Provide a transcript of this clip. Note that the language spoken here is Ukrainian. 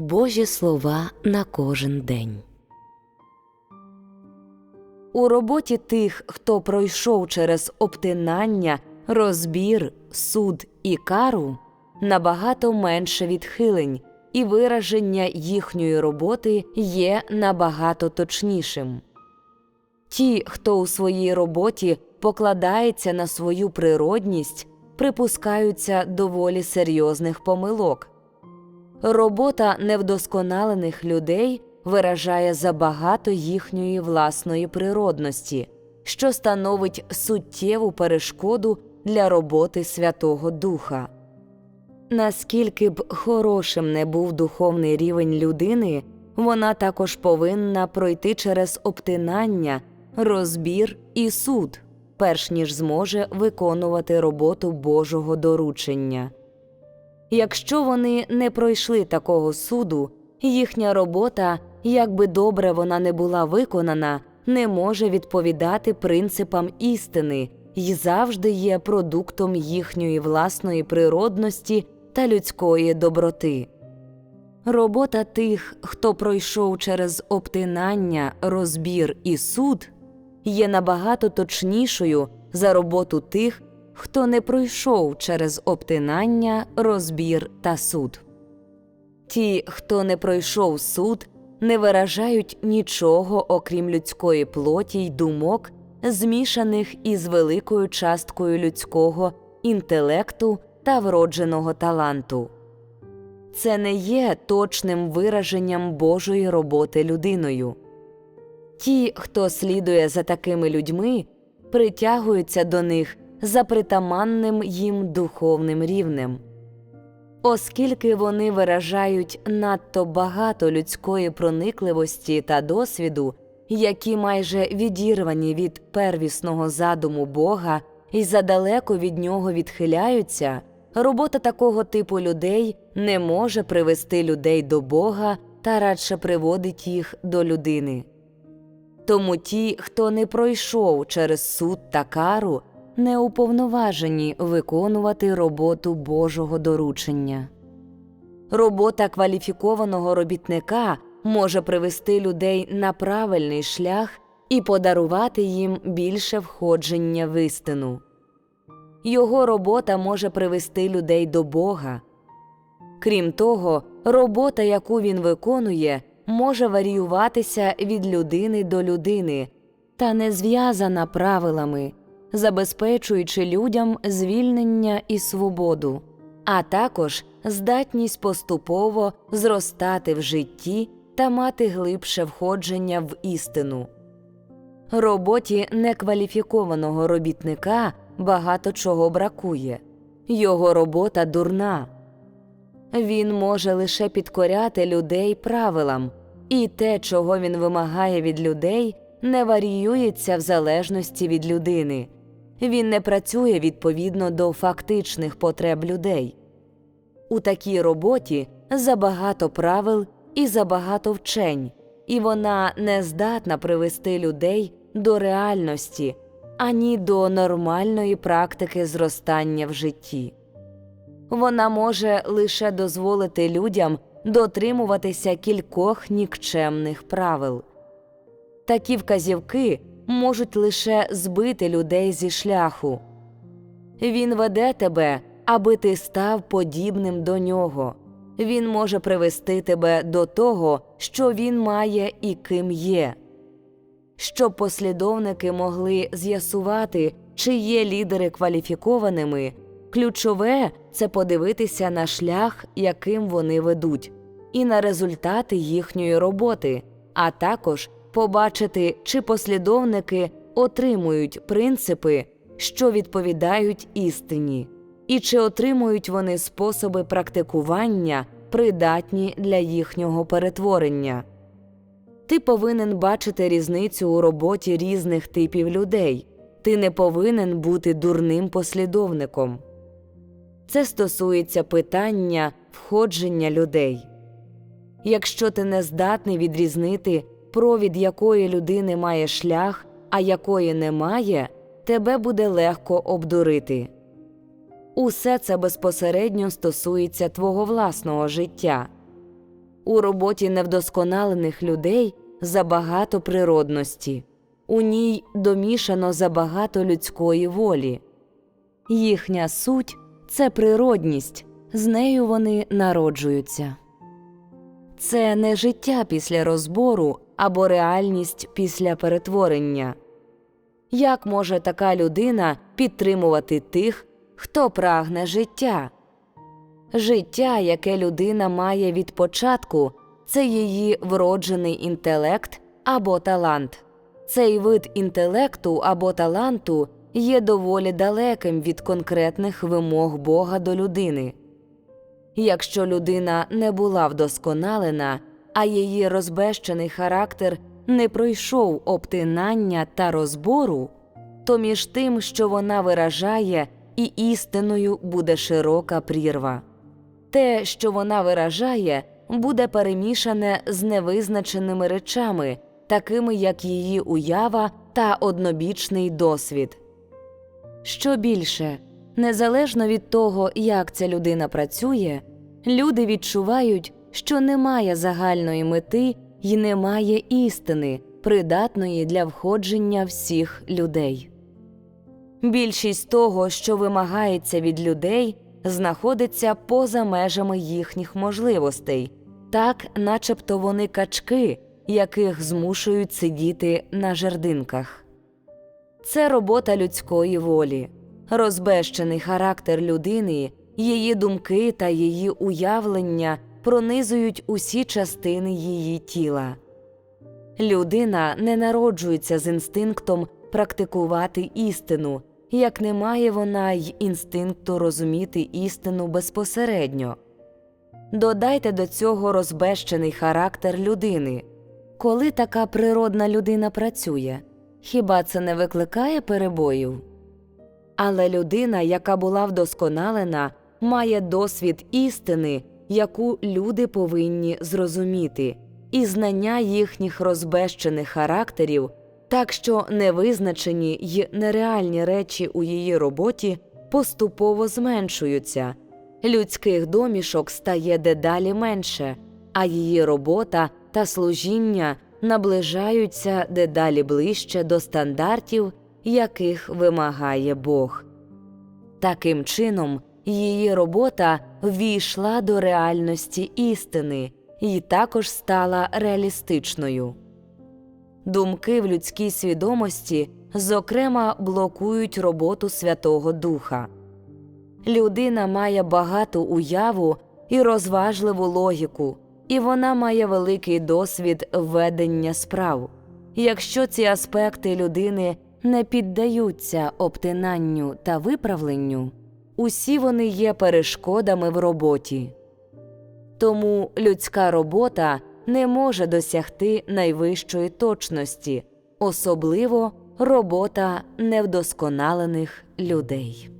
Божі слова на кожен день. У роботі тих, хто пройшов через обтинання, розбір, суд і кару, набагато менше відхилень, і вираження їхньої роботи є набагато точнішим. Ті, хто у своїй роботі покладається на свою природність, припускаються доволі серйозних помилок. Робота невдосконалених людей виражає забагато їхньої власної природності, що становить суттєву перешкоду для роботи Святого Духа. Наскільки б хорошим не був духовний рівень людини, вона також повинна пройти через обтинання, розбір і суд, перш ніж зможе виконувати роботу Божого доручення. Якщо вони не пройшли такого суду, їхня робота, як би добре вона не була виконана, не може відповідати принципам істини і завжди є продуктом їхньої власної природності та людської доброти. Робота тих, хто пройшов через обтинання, розбір і суд, є набагато точнішою за роботу тих, хто не пройшов через обтинання, розбір та суд. Ті, хто не пройшов суд, не виражають нічого окрім людської плоті й думок, змішаних із великою часткою людського інтелекту та вродженого таланту. Це не є точним вираженням Божої роботи людиною. Ті, хто слідує за такими людьми, притягуються до них за притаманним їм духовним рівнем. Оскільки вони виражають надто багато людської проникливості та досвіду, які майже відірвані від первісного задуму Бога і задалеко від нього відхиляються, робота такого типу людей не може привести людей до Бога та радше приводить їх до людини. Тому ті, хто не пройшов через суд та кару, не уповноважені виконувати роботу Божого доручення. Робота кваліфікованого робітника може привести людей на правильний шлях і подарувати їм більше входження в істину. Його робота може привести людей до Бога. Крім того, робота, яку він виконує, може варіюватися від людини до людини та не зв'язана правилами, забезпечуючи людям звільнення і свободу, а також здатність поступово зростати в житті та мати глибше входження в істину. Роботі некваліфікованого робітника багато чого бракує, його робота дурна. Він може лише підкоряти людей правилам, і те, чого він вимагає від людей, не варіюється в залежності від людини. Він не працює відповідно до фактичних потреб людей. У такій роботі забагато правил і забагато вчень, і вона не здатна привести людей до реальності ані до нормальної практики зростання в житті. Вона може лише дозволити людям дотримуватися кількох нікчемних правил. Такі вказівки можуть лише збити людей зі шляху. Він веде тебе, аби ти став подібним до нього. Він може привести тебе до того, що він має і ким є. Щоб послідовники могли з'ясувати, чи є лідери кваліфікованими, ключове це подивитися на шлях, яким вони ведуть, і на результати їхньої роботи, а також побачити, чи послідовники отримують принципи, що відповідають істині, і чи отримують вони способи практикування, придатні для їхнього перетворення. Ти повинен бачити різницю у роботі різних типів людей. Ти не повинен бути дурним послідовником. Це стосується питання входження людей. Якщо ти не здатний відрізнити, провід якої людини має шлях, а якої немає, тебе буде легко обдурити. Усе це безпосередньо стосується твого власного життя. У роботі невдосконалених людей забагато природності, у ній домішано забагато людської волі. Їхня суть це природність, з нею вони народжуються. Це не життя після розбору або реальність після перетворення. Як може така людина підтримувати тих, хто прагне життя? Життя, яке людина має від початку, це її вроджений інтелект або талант. Цей вид інтелекту або таланту є доволі далеким від конкретних вимог Бога до людини. Якщо людина не була вдосконалена, а її розбещений характер не пройшов обтинання та розбору, то між тим, що вона виражає, і істиною буде широка прірва. Те, що вона виражає, буде перемішане з невизначеними речами, такими як її уява та однобічний досвід. Що більше, незалежно від того, як ця людина працює, люди відчувають, що немає загальної мети і немає істини, придатної для входження всіх людей. Більшість того, що вимагається від людей, знаходиться поза межами їхніх можливостей, так начебто вони качки, яких змушують сидіти на жердинках. Це робота людської волі, розбещений характер людини, її думки та її уявлення пронизують усі частини її тіла. Людина не народжується з інстинктом практикувати істину, як не має вона й інстинкту розуміти істину безпосередньо. Додайте до цього розбещений характер людини. Коли така природна людина працює, хіба це не викликає перебоїв? Але людина, яка була вдосконалена, має досвід істини, яку люди повинні зрозуміти, і знання їхніх розбещених характерів, так що невизначені й нереальні речі у її роботі поступово зменшуються, людських домішок стає дедалі менше, а її робота та служіння наближаються дедалі ближче до стандартів, яких вимагає Бог. Таким чином, її робота ввійшла до реальності істини і також стала реалістичною. Думки в людській свідомості, зокрема, блокують роботу Святого Духа. Людина має багату уяву і розважливу логіку, і вона має великий досвід ведення справ. Якщо ці аспекти людини не піддаються обтинанню та виправленню, усі вони є перешкодами в роботі. Тому людська робота не може досягти найвищої точності, особливо робота невдосконалених людей.